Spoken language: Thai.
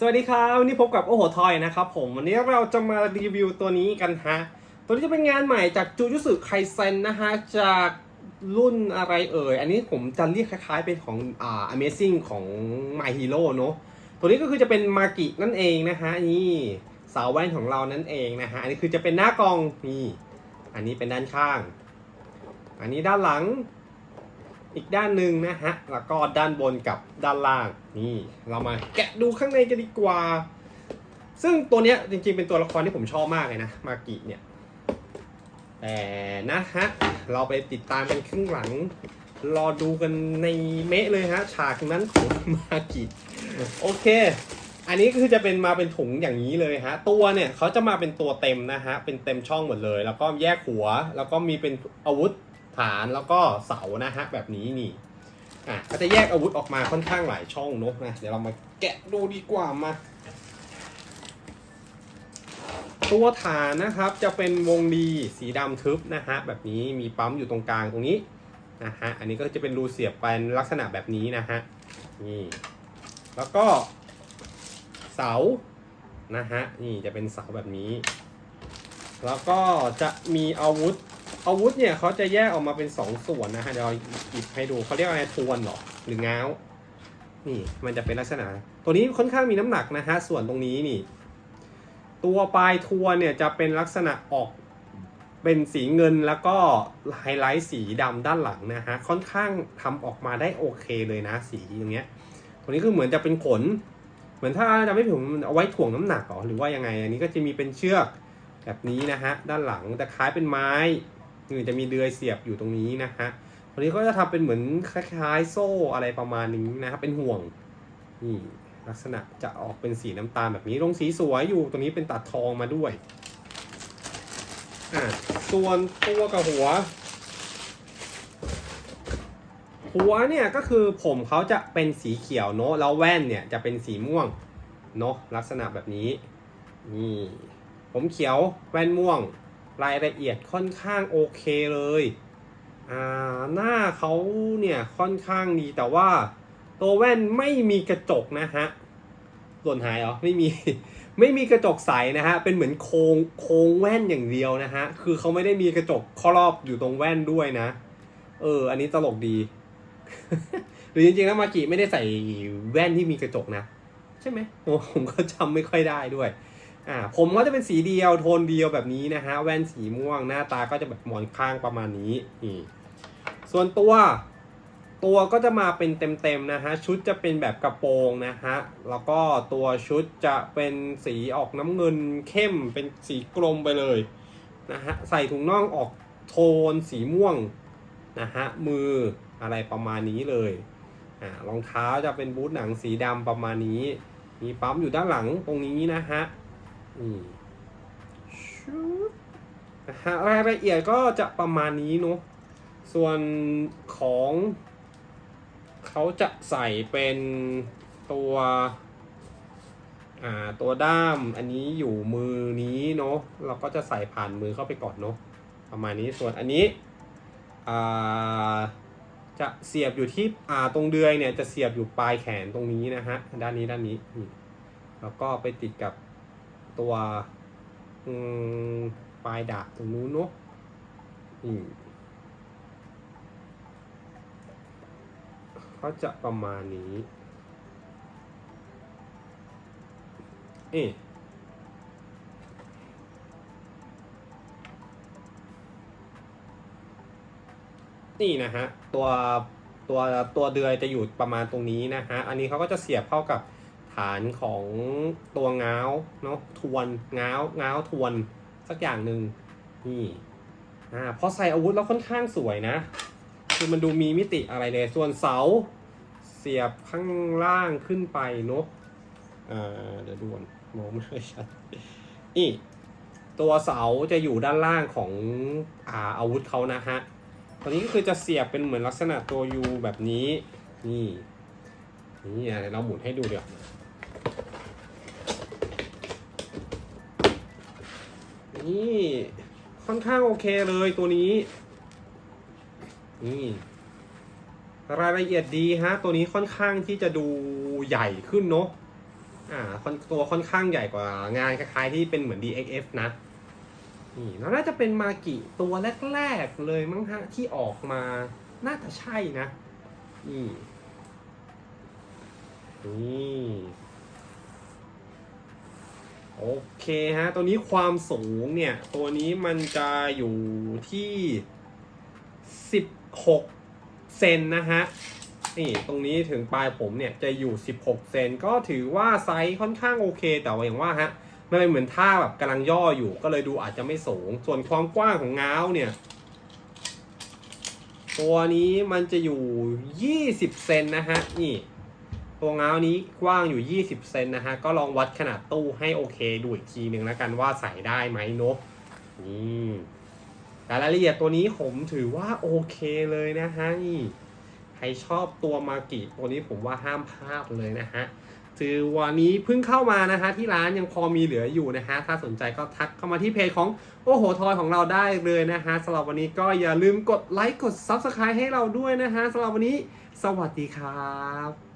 สวัสดีครับวันนี้พบกับโอโหทอยนะครับผมวันนี้เราจะมารีวิวตัวนี้กันฮะตัวนี้จะเป็นงานใหม่จากจูยุสึไคเซนนะฮะจากรุ่นอะไรเอ่ย อันนี้ผมจะเรียกคล้ายๆเป็นของอ่า Amazing ของ My Hero เนอะตัวนี้ก็คือจะเป็นมากินั่นเองนะฮะนี่สาวแว่นของเรานั่นเองนะฮะอันนี้คือจะเป็นหน้ากองนี่อันนี้เป็นด้านข้าง อันนี้ด้านหลัง อีกด้านหนึ่งนะฮะ แล้วก็ด้านบนกับด้านล่าง นี่ เรามาแกะดูข้างในกันดีกว่า ซึ่งตัวเนี้ยจริงๆเป็นตัวละครที่ผมชอบมากเลยนะ มากิเนี่ย แต่นะฮะ เราไปติดตามกันครึ่งหลัง รอดูกันในเมะเลยฮะ ฉากนั้นของมากิ โอเค อันนี้ก็คือจะเป็นมาเป็นถุงอย่างนี้เลยฮะ ตัวเนี่ยเขาจะมาเป็นตัวเต็มนะฮะ เป็นเต็มช่องหมดเลย แล้วก็แยกหัว แล้วก็มีเป็นอาวุธ ฐานแล้วก็เสานะฮะแบบนี้นี่อะก็จะแยกอาวุธออกมาค่อนข้างหลายช่องนอะนะ เดี๋ยวเรามาแกะดูดีกว่ามา ตัวฐานนะครับจะเป็นวงรีสีดำทึบนะฮะแบบนี้มีปั๊มอยู่ตรงกลางตรงนี้นะฮะอันนี้ก็จะเป็นรูเสียบเป็นลักษณะแบบนี้นะฮะนี่แล้วก็เสานะฮะนี่จะเป็นเสาแบบนี้ แล้วก็จะมีอาวุธ อาวุธเนี่ยเขาจะแยกออกมาเป็นสองส่วนนะฮะเดี๋ยวหยิบให้ดูเขาเรียกว่าอะไรทวนหรอหรือง้าวนี่มันจะเป็นลักษณะ ตัวนี้ค่อนข้างมีน้ำหนักนะฮะส่วนตรงนี้นี่ ตัวปลายทวนเนี่ยจะเป็นลักษณะออกเป็นสีเงินแล้วก็ไฮไลท์สีดำด้านหลังนะฮะค่อนข้างทำออกมาได้โอเคเลยนะสีอย่างเงี้ย ตัวนี้คือเหมือนจะเป็นขน เหมือนถ้าจะไม่ผิดเอาไว้ถ่วงน้ำหนักหรอหรือว่ายังไง อันนี้ก็จะมีเป็นเชือกแบบนี้นะฮะด้านหลังแต่คล้ายเป็นไม้ นี่จะมีเดือยเสียบอยู่ตรงนี้นะฮะตัวนี้ก็จะทำเป็นเหมือนคล้ายๆ โซ่อะไรประมาณนี้นะครับเป็นห่วงนี่ลักษณะจะออกเป็นสีน้ำตาลแบบนี้ลงสีสวยอยู่ตรงนี้เป็นตัดทองมาด้วยอ่าส่วนตัวกับหัว หัวเนี่ยก็คือผมเขาจะเป็นสีเขียวเนาะแล้วแว่นเนี่ยจะเป็นสีม่วงเนาะลักษณะแบบนี้นี่ผมเขียวแว่นม่วง รายละเอียดค่อนข้างโอเคเลยอ่าหน้าเขาเนี่ยค่อนข้างดีแต่ว่าตัวแว่นไม่มีกระจกนะฮะหล่นหายเหรอไม่มีไม่มีกระจกใสนะฮะเป็นเหมือนโครงโครงแว่นอย่างเดียวนะฮะคือเขาไม่ได้มีกระจกครอบอยู่ตรงแว่นด้วยนะ เออ อันนี้ตลกดี หรือจริงๆแล้วมากิไม่ได้ใส่แว่นที่มีกระจกนะ ใช่ไหมผมก็จำไม่ค่อยได้ด้วย อ่าผมก็จะเป็นสีเดียวโทนเดียวแบบนี้นะฮะแว่นสีม่วงหน้าตาก็จะแบบหมอนข้างประมาณนี้นี่ส่วนตัวตัวก็จะมาเป็นเต็มๆนะฮะชุดจะเป็นแบบกระโปรงนะฮะแล้วก็ตัวชุดจะเป็นสีออกน้ำเงินเข้มเป็นสีกลมไปเลยนะฮะใส่ถุงน่องออกโทนสีม่วงนะฮะมืออะไรประมาณนี้เลยอ่ารองเท้าจะเป็นบูทหนังสีดำประมาณนี้ มีปั๊มอยู่ด้านหลังตรงนี้นะฮะ นี่ชุดนะฮะรายละเอียดก็จะประมาณนี้เนาะส่วนของเขาจะใส่เป็นตัวอ่าตัวด้ามอันนี้อยู่มือนี้เนาะเราก็จะใส่ผ่านมือเข้าไปก่อนเนาะประมาณนี้ส่วนอันนี้อ่าจะเสียบอยู่ที่อ่าตรงเดือยเนี่ยจะเสียบอยู่ปลายแขนตรงนี้นะฮะด้านนี้ด้านนี้นี่แล้วก็ไปติดกับ ตัวปลายดาบตรงนู้นเนาะนี่ก็จะประมาณนี้ เอ๊นี่นะฮะ ตัวตัวตัวเดือยจะอยู่ประมาณตรงนี้นะฮะ อันนี้เขาก็จะเสียบเข้ากับ ฐานของตัวง้าวเนาะทวนง้าวง้าวทวนสักอย่างหนึ่งนี่อ่าพอใส่อาวุธแล้วค่อนข้างสวยนะ คือมันดูมีมิติอะไรเลยส่วนเสาเสียบข้างล่างขึ้นไปเนอะอ่าเดี๋ยวดูก่อนมองไม่ค่อยชัดนี่ตัวเสาจะอยู่ด้านล่างของอ่าอาวุธเขานะฮะตัวนี้ก็คือจะเสียบเป็นเหมือนลักษณะตัว U แบบนี้ นี่ นี่เดี๋ยวเราหมุนให้ดูเดี๋ยว นี่ค่อนข้างโอเคเลยตัวนี้ นี่ รายละเอียดดีฮะ ตัวนี้ค่อนข้างที่จะดูใหญ่ขึ้นเนาะอ่าตัวค่อนข้างใหญ่กว่างานคล้ายๆที่เป็นเหมือน DXF นะนี่แล้วน่าจะเป็นมากิตัวแรกๆเลยมั้งฮะที่ออกมาน่าจะใช่นะนี่นี่ โอเคฮะ ตัวนี้ความสูงเนี่ย ตัวนี้มันจะอยู่ที่ 16 เซนนะฮะ นี่ตรงนี้ถึงปลายผมเนี่ยจะอยู่ 16 เซนก็ถือว่าไซส์ค่อนข้างโอเค แต่ว่าอย่างว่าฮะมันเป็นเหมือนท่าแบบกำลังย่ออยู่ ก็เลยดูอาจจะไม่สูง ส่วนความกว้างของง้าวเนี่ย ตัวนี้มันจะอยู่ 20 เซนนะฮะ นี่ ตัวง้าวนี้กว้างอยู่ 20 เซนนะฮะ ก็ลองวัดขนาดตู้ให้โอเคดูอีกทีหนึ่งแล้วกันว่าใส่ได้ไหมเนอะนี่แต่รายละเอียดตัวนี้ผมถือว่าโอเคเลยนะฮะนี่ใครชอบตัวมากิตัวนี้ผมว่าห้ามพลาดเลยนะฮะถือวันนี้เพิ่งเข้ามานะฮะที่ร้านยังพอมีเหลืออยู่นะฮะถ้าสนใจก็ทักเข้ามาที่เพจของโอ้โหทอยของเราได้เลยนะฮะสำหรับวันนี้ก็อย่าลืมกดไลค์กด Subscribe ให้เราด้วยนะฮะสำหรับวันนี้ สวัสดีครับ